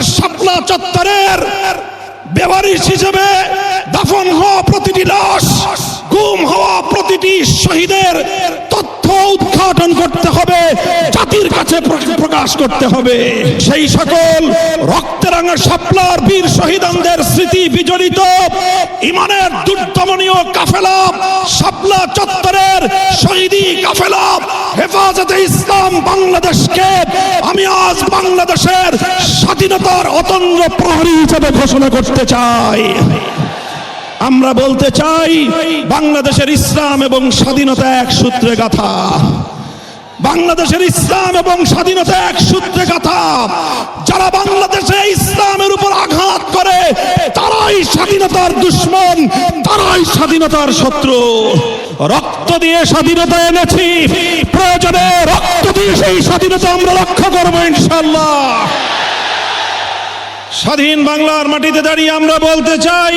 খুলনার শাপলা চত্বরের বেবারিশ হিসেবে দাফন হওয়া প্রতিটি লাশ গুম হওয়া প্রতিটি শহীদের তথ্য উদ্ঘাটন করতে হবে, জাতির কাছে প্র- প্রকাশ করতে হবে। সেই সকল রক্তরাঙা শাপলার বীর শহীদানদের স্মৃতি বিজড়িত, ইমানের দুর্দমনীয় কাফেলা, শাপলা চত্বরের শহীদি কাফেলা, হেফাজতে ইসলাম বাংলাদেশকে আমি আজ বাংলাদেশের স্বাধীনতার অতন্দ্র প্রহরী হিসেবে ঘোষণা করতে চাই। আমরা বলতে চাই, বাংলাদেশের ইসলাম এবং স্বাধীনতা এক সূত্রে গাথা। বাংলাদেশের ইসলাম এবং স্বাধীনতা এক সূত্রে গাথা। যারা বাংলাদেশে ইসলামের উপর আঘাত করে, তারাই স্বাধীনতার দুশ্মন, তারাই স্বাধীনতার শত্রু। রক্ত দিয়ে স্বাধীনতা এনেছি, প্রয়োজনে রক্ত দিয়ে সেই স্বাধীনতা আমরা রক্ষা করব ইনশাল্লাহ স্বাধীন বাংলার মাটিতে দাঁড়িয়ে আমরা বলতে চাই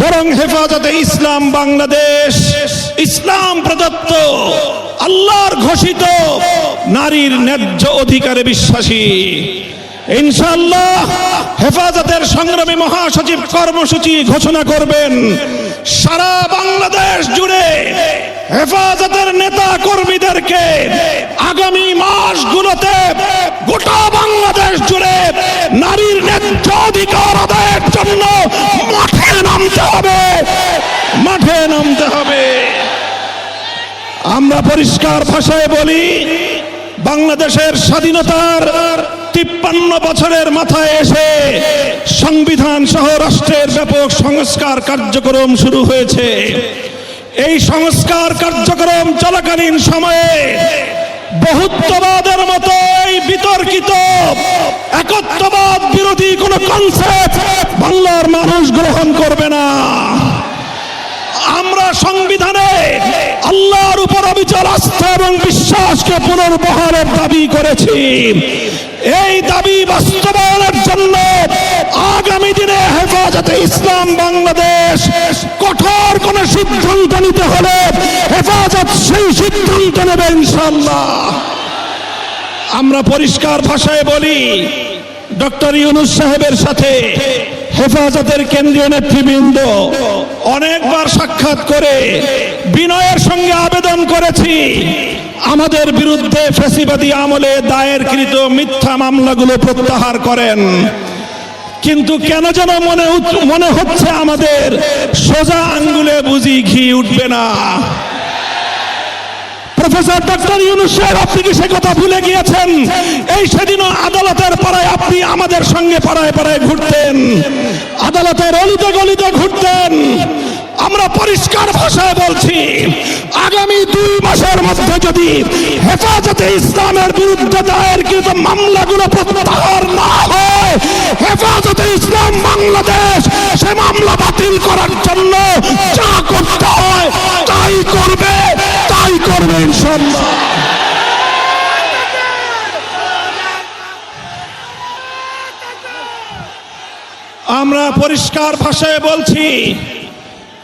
বরং হেফাজতে ইসলাম বাংলাদেশ, ইসলাম প্রদত্ত, আল্লাহর ঘোষিত, নারীর ন্যায্য অধিকারে বিশ্বাসী। ইনশাল্লাহ হেফাজতের সংগ্রামী মহাসচিব কর্মসূচি ঘোষণা করবেন। সারা বাংলাদেশ জুড়ে হেফাজতের নেতা কর্মীদেরকে আগামী মাসগুলোতে গোটা বাংলাদেশ জুড়ে নারীর ন্যায্য অধিকার আদায়ের জন্য মাঠে নামতে হবে। মাঠে নামতে হবে। আমরা পরিষ্কার ভাষায় বলি, বাংলাদেশের স্বাধীনতার তিপ্পান্ন বছরের মাথায় এসে সংবিধান সহ রাষ্ট্রের ব্যাপক সংস্কার কার্যক্রম শুরু হয়েছে। এই সংস্কার কার্যক্রম চলাকালীন সময়ে বহুত্ববাদের মতো এই বিতর্কিত, একত্ববাদ বিরোধী কোন কনসেপ্ট বাংলার মানুষ গ্রহণ করবে না। আমরা সংবিধানে আল্লাহর উপর অবিচল আস্থা এবং বিশ্বাসকে পুনর্বহারের দাবি করেছি। এই দাবি বাস্তবায়নের জন্য আগামী দিনে হেফাজতে ইসলাম বাংলাদেশ কঠোর কোন সিদ্ধান্ত নিতে হলে হেফাজত সেই সিদ্ধান্ত নেবে ইনশাল্লাহ আমরা পরিষ্কার ভাষায় বলি, ডক্টর ইউনুস সাহেবের সাথে হেফাজতের কেন্দ্রীয় নেতৃবৃন্দ অনেকবার সাক্ষাৎ করে বিনয়ের সঙ্গে আবেদন করেছি, আমাদের বিরুদ্ধে ফেসিবাদী আমলে দায়েরকৃত মিথ্যা মামলাগুলো প্রত্যাহার করেন। কিন্তু কেন যেন মনে মনে হচ্ছে আমাদের সোজা আঙ্গুলে বুঝি ঘি উঠবে না। প্রফেসর ডক্টর ইউনুস সাহেব, আপনি কি সে কথা ভুলে গিয়েছেন? এই সেদিনও আদালতের পাড়ায় আপনি আমাদের সঙ্গে পাড়ায় পাড়ায় ঘুরতেন। আদালতের অলিতে গলিতে ঘুরতেন। আমরা পরিষ্কার ভাষায় বলছি, আগামী দুই মাসের মধ্যে যদি হেফাজতে ইসলামের বিরুদ্ধে দায়েরকৃত মামলাগুলো প্রত্যাহার না হয়, হেফাজতে ইসলাম বাংলাদেশ সে মামলা বাতিল করার জন্য যা করতে হয় তাই করবে তাই করবে ইনশাল্লাহ আমরা পরিষ্কার ভাষায় বলছি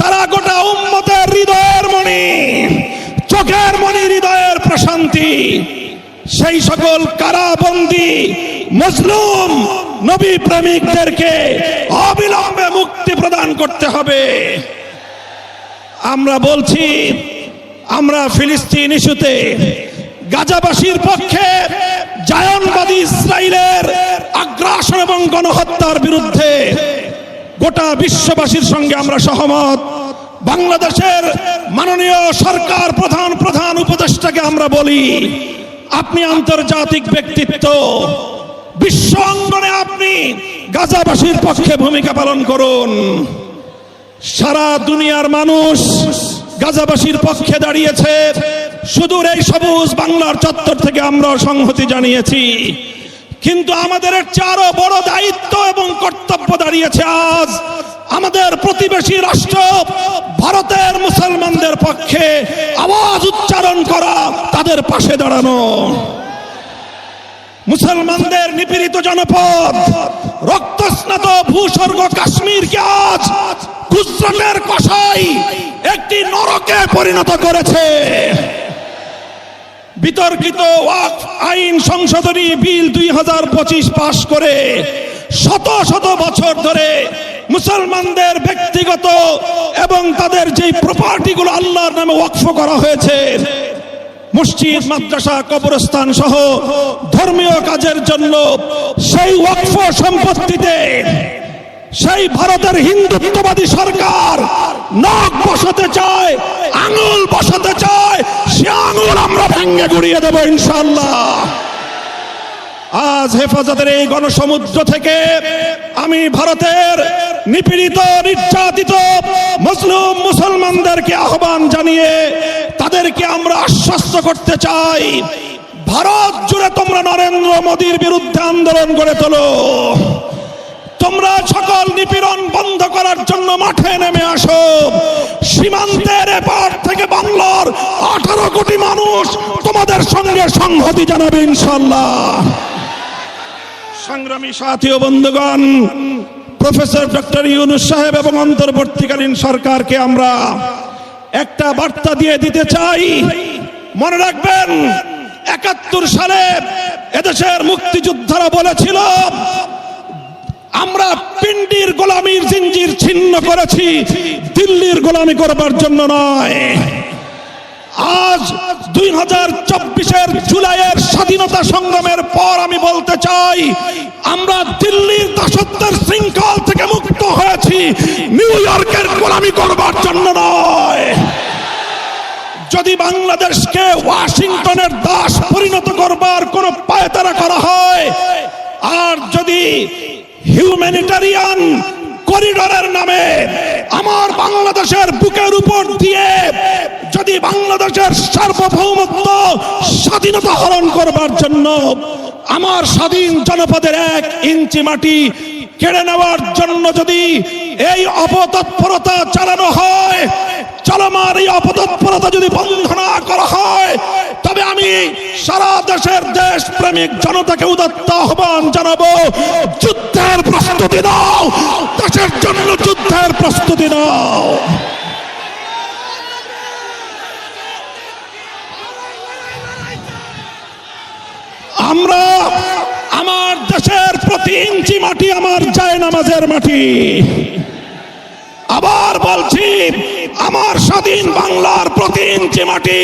তারা গোটা উম্মতের হৃদয়ের মণি, চোখের মনি হৃদয়ের প্রশান্তি। সেই সকল কারাবন্দি, মজলুম, নবী প্রেমিকদেরকে অবিলম্বে মুক্তি প্রদান করতে হবে। আমরা বলছি, আমরা ফিলিস্তিন ইস্যুতে গাজাবাসীর পক্ষে জায়নবাদী ইসরায়েলের আগ্রাসন এবং গণহত্যার বিরুদ্ধে গোটা বিশ্ববাসীর সঙ্গে আমরা সহমত। বাংলাদেশের মাননীয় সরকার প্রধান প্রধান উপদেষ্টাকে আমরা বলি। আপনি আন্তর্জাতিক ব্যক্তিত্ব। বিশ্ব অঙ্গনে আপনি গাজাবাসীর পক্ষে ভূমিকা পালন করুন। সারা দুনিয়ার মানুষ গাজাবাসীর পক্ষে দাঁড়িয়েছে। সুদূর এই সবুজ বাংলার চত্বর থেকে আমরা সংহতি জানিয়েছি। কিন্তু আমাদের আরও বড় দায়িত্ব এবং কর্তব্য দাঁড়িয়েছে আজ আমাদের প্রতিবেশী রাষ্ট্র ভারতের মুসলমানদের পক্ষে আওয়াজ উচ্চারণ করা তাদের পাশে দাঁড়ানো। মুসলমানদের নিপীড়িত জনপদ, রক্তস্নাত ভূস্বর্গ কাশ্মীরকে আজ গুজরাটের কষাই একটি নরকে পরিণত করেছে। বিতর্কিত আইন সংশোধনী বিল দুই হাজার পঁচিশ পাশ করে শত শত বছর ধরে মুসলমানদের ব্যক্তিগত এবং তাদের যে প্রপার্টিগুলো আল্লাহর নামে ওয়াকফ করা হয়েছে, মসজিদ, মাদ্রাসা, কবরস্থান সহ ধর্মীয় কাজের জন্য সেই ওয়াকফ সম্পত্তিতে সেই ভারতের হিন্দুত্ববাদী সরকার নখ বসাতে চায়, আঙুল বসাতে চায়, সে আঙুল আমরা ভেঙে গুড়িয়ে দেবো ইনশাল্লাহ আজ হেফাজতের এই গণসমুদ্র থেকে আমি ভারতের নিপীড়িত, নির্যাতিত মুসলিম মুসলমানদেরকে আহ্বান জানিয়ে তাদেরকে আমরা আশ্বস্ত করতে চাই। ভারত জুড়ে তোমরা নরেন্দ্র মোদীর বিরুদ্ধে আন্দোলন গড়ে তোলো। তোমরা সকল নিপীড়ন বন্ধ করার জন্য মাঠে নেমে আসো। সীমান্তের এপার থেকে বাংলার আঠারো কোটি মানুষ তোমাদের সঙ্গে সংহতি জানাবে ইনশাল্লাহ সংগ্রামী সাথী ও বন্ধুগণ, প্রফেসর ডক্টর ইউনুস সাহেব এবং অন্তর্বর্তীকালীন সরকারকে আমরা একটা বার্তা দিয়ে দিতে চাই। মনে রাখবেন, একাত্তর সালে এদেশের মুক্তিযোদ্ধারা বলেছিল, আমরা পিন্ডির গোলামির জিঞ্জির ছিন্ন করেছি, দিল্লির গোলামি করবার জন্য নয়। আজ দুই হাজার চব্বিশের জুলাইয়ের স্বাধীনতা সংগ্রামের পর আমি বলতে চাই, আমরা দিল্লির দাসত্বের শৃঙ্খল থেকে মুক্ত হয়েছি। নিউ ইয়র্কের গোলামি করবার জন্য নয়। যদি বাংলাদেশকে ওয়াশিংটনের দাস পরিণত করবার কোন পায়তারা করা হয়, আর যদি হিউম্যানিটারিয়ান করিডোরের নামে আমার বাংলাদেশের বুকের উপর দিয়ে যদি বাংলাদেশের সার্বভৌমত্ব স্বাধীনতা হরণ করবার জন্য আমার স্বাধীন জনপদের এক ইঞ্চি মাটি কেড়ে নেওয়ার জন্য যদি এই অপতৎপরতা চালানো হয় চলমান এই অপতৎপরতা যদি বন্ধ না করা হয়, তবে আমি সারা দেশের দেশ প্রেমিক জনতাকে উদাত্ত আহ্বান জানাব, যুদ্ধের প্রস্তুতি নাও, দেশের জন্য যুদ্ধের প্রস্তুতি নাও। আমরা আমার দেশের প্রতি ইঞ্চি মাটি, আমার যায় নামাজের মাটি। আবার বলছি, আমার স্বাধীন বাংলার প্রতি ইঞ্চি মাটি,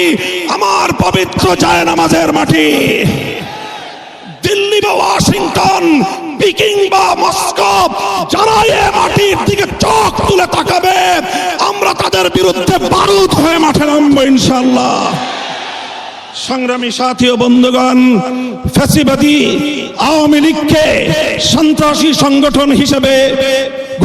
আমার পবিত্র যায় নামাজের মাটি। দিল্লি বা ওয়াশিংটন, পিকিং বা মস্কো যারা এ মাটির দিকে চোখ তুলে তাকাবে, আমরা তাদের বিরুদ্ধে বারুদ হয়ে মাঠে নামবো ইনশাল্লাহ সংগ্রামী সাথী ও বন্ধুগণ, ফ্যাসিবাদী আওয়ামী লীগকে সন্ত্রাসী সংগঠন হিসেবে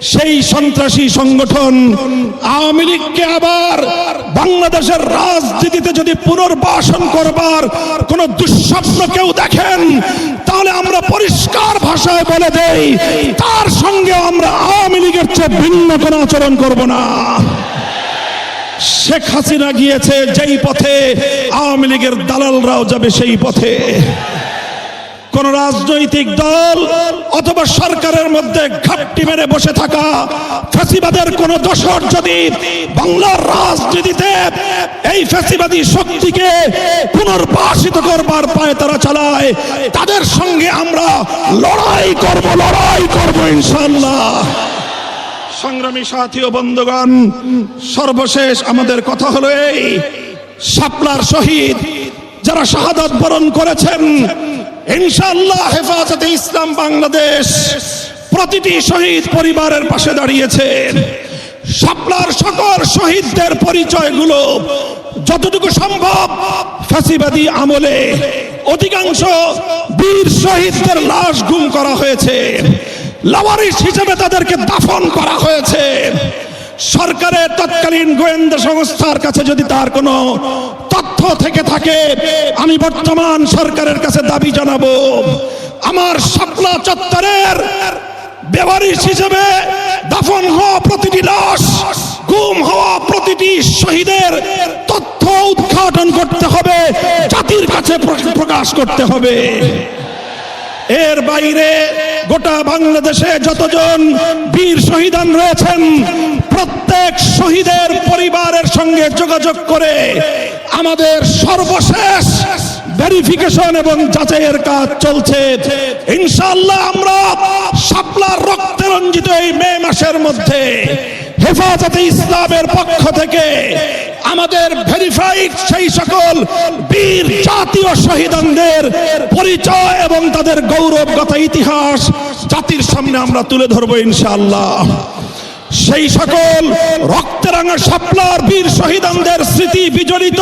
সেই সন্ত্রাসী সংগঠন আওয়ামী লীগকে আবার বাংলাদেশের রাজনীতিতে যদি পুনর্বাসন করবার কোন দুঃস্বপ্ন কেউ দেখেন, তাহলে আমরা পরিষ্কার ভাষায় বলে দেই, তার সঙ্গে আমরা আওয়ামী লীগের চেয়ে ভিন্ন কোনো আচরণ করব না। শেখ হাসিনা গিয়েছে যেই পথে, আওয়ামী লীগের দালালরাও যাবে সেই পথে। কোন রাজনৈতিক দল অথবা সরকারের মধ্যে ঘাপটি মেরে বসে থাকা ফ্যাসিবাদের কোন দোষর যদি বাংলার রাজনীতিতে এই ফ্যাসিবাদী শক্তিকে পুনর্বাসিত করবার পায়ে তারা চালায়, তাদের সঙ্গে আমরা লড়াই করব লড়াই করব ইনশাল্লাহ সংগ্রামী সাথী ও বন্ধুগণ, সর্বশেষ আমাদের কথা হলো এই শাপলার শহীদ যারা শাহাদাত বরণ করেছেন ইনশাআল্লাহ হেফাজতে ইসলাম বাংলাদেশ প্রতিটি শহীদ পরিবারের পাশে দাঁড়িয়েছেন শাপলার সকল শহীদদের পরিচয়গুলো যতটুকু সম্ভব ফ্যাসিবাদী আমলে। অধিকাংশ বীর শহীদদের লাশ গুম করা হয়েছে। লাওয়ারিস হিসেবে তাদেরকে দাফন করা হয়েছে। সরকারের তৎকালীন গোয়েন্দা সংস্থার কাছে যদি তার কোনো থেকে থাকে। আমি বর্তমান সরকারের কাছে দাবি জানাব, আমার শাপলা চত্বরের বেওয়ারিশ হিসেবে দাফন হওয়া প্রতিটি লাশ, গুম হওয়া প্রতিটি শহীদের তথ্য উদ্ঘাটন করতে হবে, জাতির কাছে প্র- প্রকাশ করতে হবে। এর বাইরে গোটা বাংলাদেশে যতজন বীর শহীদান রয়েছেন, প্রত্যেক শহীদের পরিবারের সঙ্গে যোগাযোগ করে আমাদের সর্বশেষ ভেরিফিকেশন এবং যাচাইয়ের কাজ চলছে। ইনশাআল্লাহ আমরা শাপলার রক্তে রঞ্জিত এই মে মাসের মধ্যে হেফাজতে ইসলামের পক্ষ থেকে আমাদের ভেরিফাইড সেই সকল বীর জাতীয় শহীদানদের পরিচয় এবং তাদের গৌরবগত ইতিহাস জাতির সামনে আমরা তুলে ধরবো ইনশাআল্লাহ। সেই সকল রক্তরাঙা শাপলার বীর শহীদানদের স্মৃতি বিজড়িত,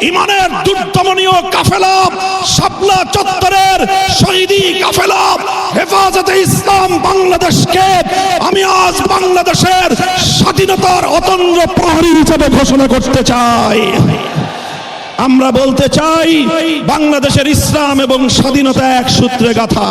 ইমানের দুর্দমনীয় কাফেলা, শাপলা চত্বরের শহীদি কাফেলা। হেফাজতে ইসলাম বাংলাদেশকে আমি আজ বাংলাদেশের স্বাধীনতার অতন্দ্র প্রহরী হিসেবে ঘোষণা করতে চাই। আমরা বলতে চাই, বাংলাদেশের ইসলাম এবং স্বাধীনতা এক সূত্রে গাথা।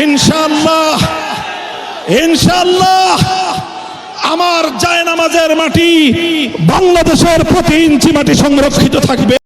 ইনশাল্লাহ ইনশাল্লাহ আমার জায়নামাজের মাটি বাংলাদেশের প্রতি ইঞ্চি মাটি সংরক্ষিত থাকবে।